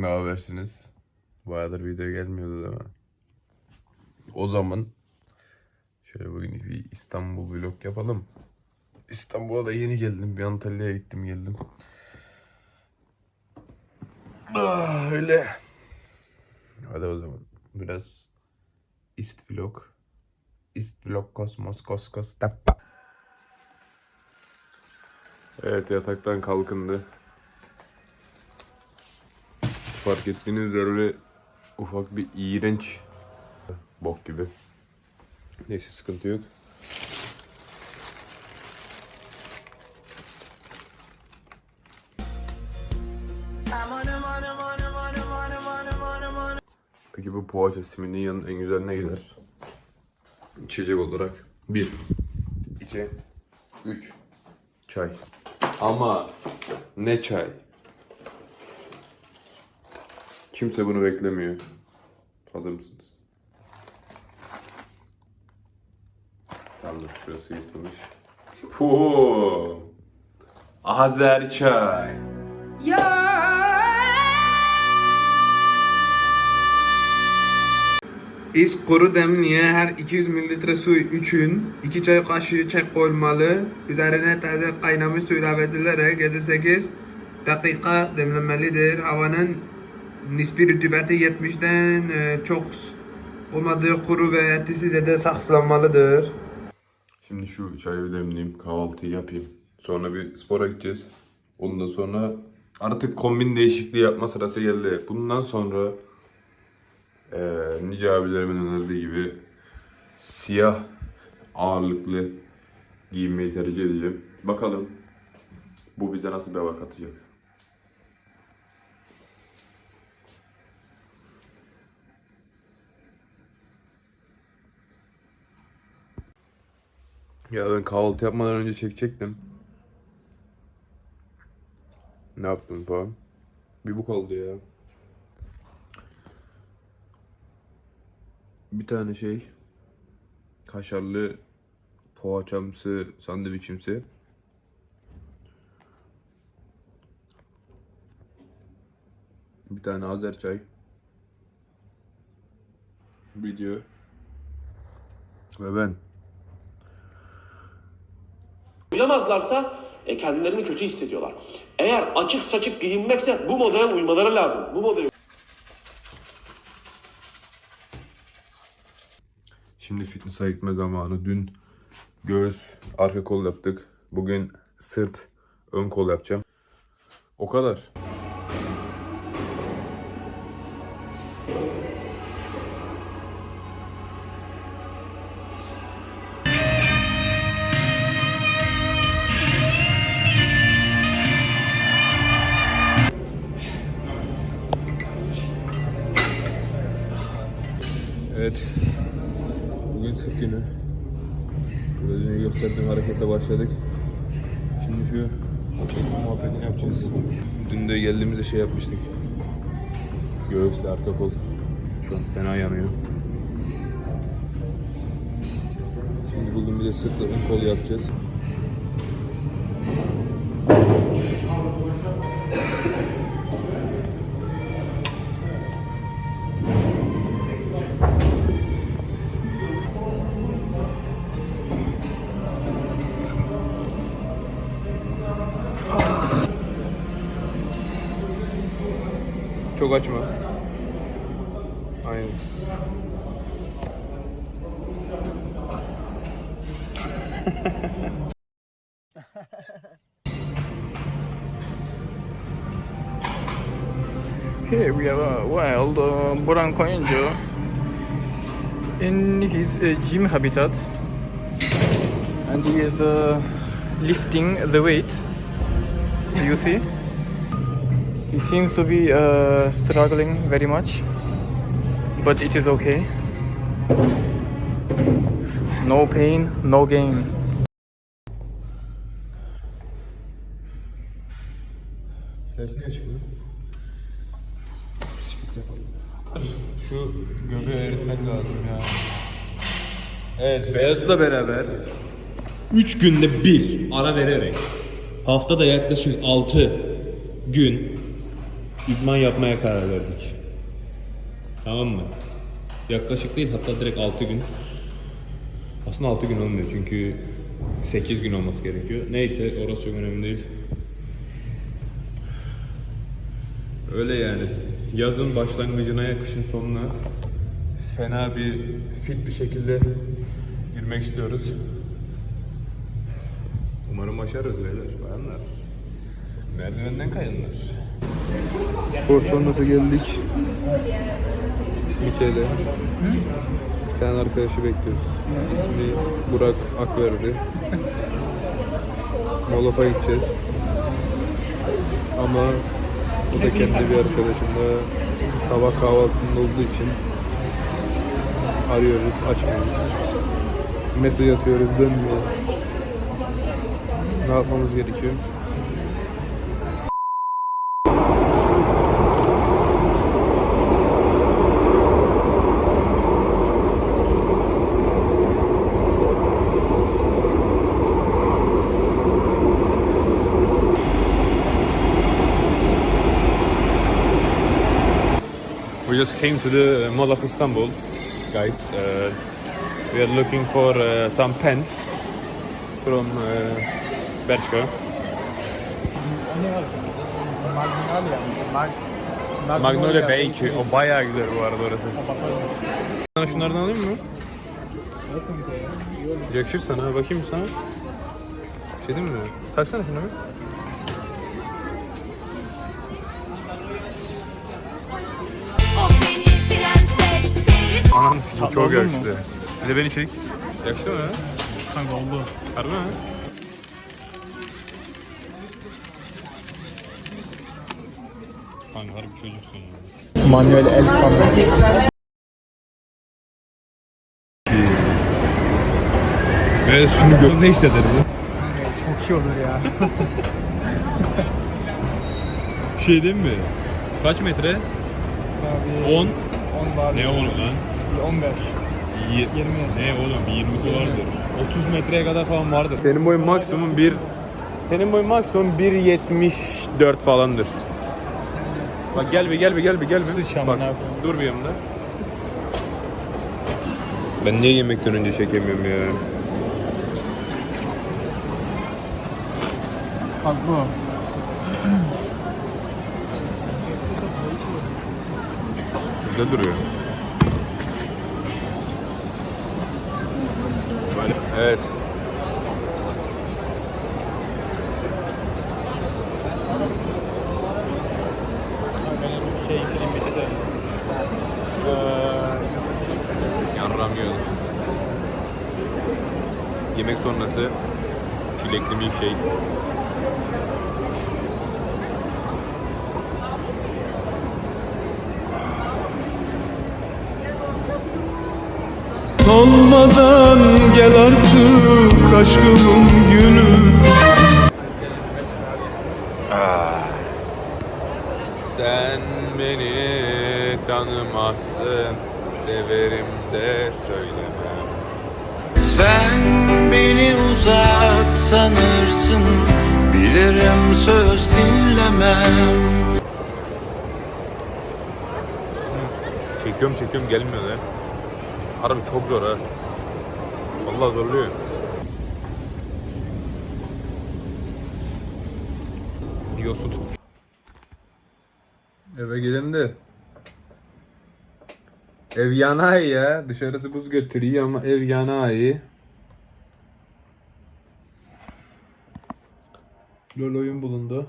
Ne habersiniz? Bayağıdır video gelmiyordu değil mi? O zaman şöyle bugün bir İstanbul vlog yapalım. İstanbul'a da yeni geldim. Bir Antalya'ya gittim geldim. Ah, öyle. Hadi o zaman biraz İst vlog. İst vlog kosmos koskos tappa. Evet yataktan kalkındı. Fark ettiğiniz üzere ufak bir iğrenç bok gibi. Neyse sıkıntı yok. Peki bu poğaça siminin yanında en güzel ne gider? İçecek olarak 1 2 3 Çay. Ama ne çay? Kimse bunu beklemiyor. Hazır mısınız? Tamamdır şurası yırtılmış. Puuu. Azer çay. İz kuru demliğe her 200 mililitre su için 2 çay kaşığı çek koyulmalı. Üzerine taze kaynamış su ilave edilerek 7-8 dakika demlenmelidir. Havanın nispi rütubeti 70'den e, çok olmadığı kuru ve etkisiz de saksılanmalıdır. Şimdi şu çayı demleyeyim, kahvaltıyı yapayım. Sonra bir spora gideceğiz. Ondan sonra artık kombin değişikliği yapma sırası geldi. Bundan sonra eee nice abilerimin önerdiği gibi siyah ağırlıklı giyinmeyi tercih edeceğim. Bakalım bu bize nasıl bir hava katacak. Ya ben kahvaltı yapmadan önce çekecektim. Ne yaptım falan. Bir bu kaldı ya. Bir tane şey. Kaşarlı poğaçamsı sandviçimsi. Bir tane Azer çay. Video. Ve ben. Uyamazlarsa e, kendilerini kötü hissediyorlar. Eğer açık saçık giyinmekse bu modaya uymaları lazım. Bu modaya Şimdi fitness'a gitme zamanı. Dün göğüs arka kol yaptık. Bugün sırt ön kol yapacağım. O kadar. Hareketle başladık. Şimdi şu muhabbetini yapacağız. Dün de geldiğimizde şey yapmıştık. Göğüsle arka kol. Şu an fena yanıyor. Şimdi bugün bir de sırtla ön kol yapacağız. Çok açma. Aynen. Here we have a wild uh, Branco Angel in his uh, gym habitat and he is uh, lifting the weight. Do you see? He seems to be uh, struggling very much, but it is okay. No pain, no gain. Ses niye çıkıyor? Bisiklet yapalım. Şu göbeği eritmek lazım ya. Evet Beyaz'la beraber 3 günde bir ara vererek haftada yaklaşık 6 gün idman yapmaya karar verdik. Tamam mı? Yaklaşık değil hatta direkt 6 gün. Aslında 6 gün olmuyor çünkü 8 gün olması gerekiyor. Neyse orası çok önemli değil. Öyle yani. Yazın başlangıcına, kışın sonuna fena bir fit bir şekilde girmek istiyoruz. Umarım başarırız beyler, bayanlar. Merdivenden kayınlar. Spor sonrası geldik. Mike'de. Bir tane arkadaşı bekliyoruz. İsmi Burak Akverdi. Molof'a gideceğiz. Ama o da kendi bir arkadaşında sabah kahvaltısında olduğu için arıyoruz, açmıyor. Mesaj atıyoruz, dönmüyor. Ne yapmamız gerekiyor? Came to the Mall of Istanbul, guys. Uh, we are looking for uh, some pants from uh, Bershka. Magnolia B2. O bayağı güzel bu arada orası. Sana şunlardan alayım mı? Yakışır sana. Bakayım sana. Bir şey değil mi? Taksana şunu bir. Ananı sikeyim çok yakıştı. Bir de beni çek. Yakıştı mı? Kanka oldu. Harbi mi? Kanka harbi çocuksun ya. Manuel el. Ve şunu gör ne hissederiz? Çok iyi olur ya. Şey değil mi? Kaç metre? 10. 10 var. Ne 10 lan? 15. Yi- Ne oğlum 20'si vardır. 30 metreye kadar falan vardır. Senin boyun maksimum bir senin boyun maksimum 1.74 falandır. Bak gel bir gel bir gel bir gel bir. Sıçan Bak yapayım? dur bir yanımda. Ben niye yemekten önce çekemiyorum ya? Bak bu. Güzel duruyor. Böyle. Evet. Şey film bitti. Yarram yiyoruz. Yemek sonrası çilekli milkshake. Solmadan gel artık aşkımın günü Sen beni tanımazsın, severim de söylemem. Sen beni uzak sanırsın Bilirim söz dinlemem Çekiyorum çekiyorum gelmiyor da. Harbi çok zor ha. Vallahi zorluyor. Yosu tutmuş. Eve gelin de Ev yanağı ya. Dışarısı buz götürüyor ama ev yanağı. LOL oyun bulundu.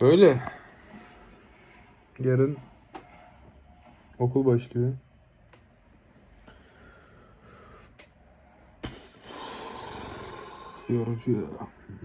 Böyle. Yarın okul başlıyor. Yorucu ya.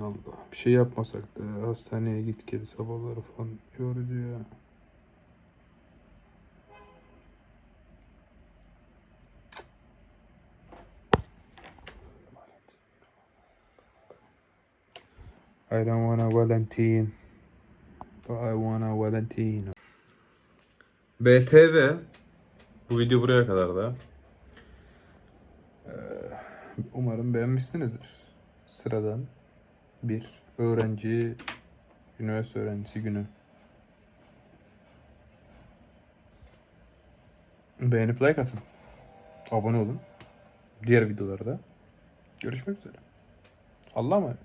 Allah. Bir şey yapmasak da hastaneye git gel sabahları falan yorucu ya. I don't wanna Valentine. But I wanna Valentino. BTV bu video buraya kadar da. Ee, umarım beğenmişsinizdir. Sıradan bir öğrenci Üniversite öğrencisi günü. Beğenip like atın. Abone olun. Diğer videolarda görüşmek üzere. Allah'a emanet.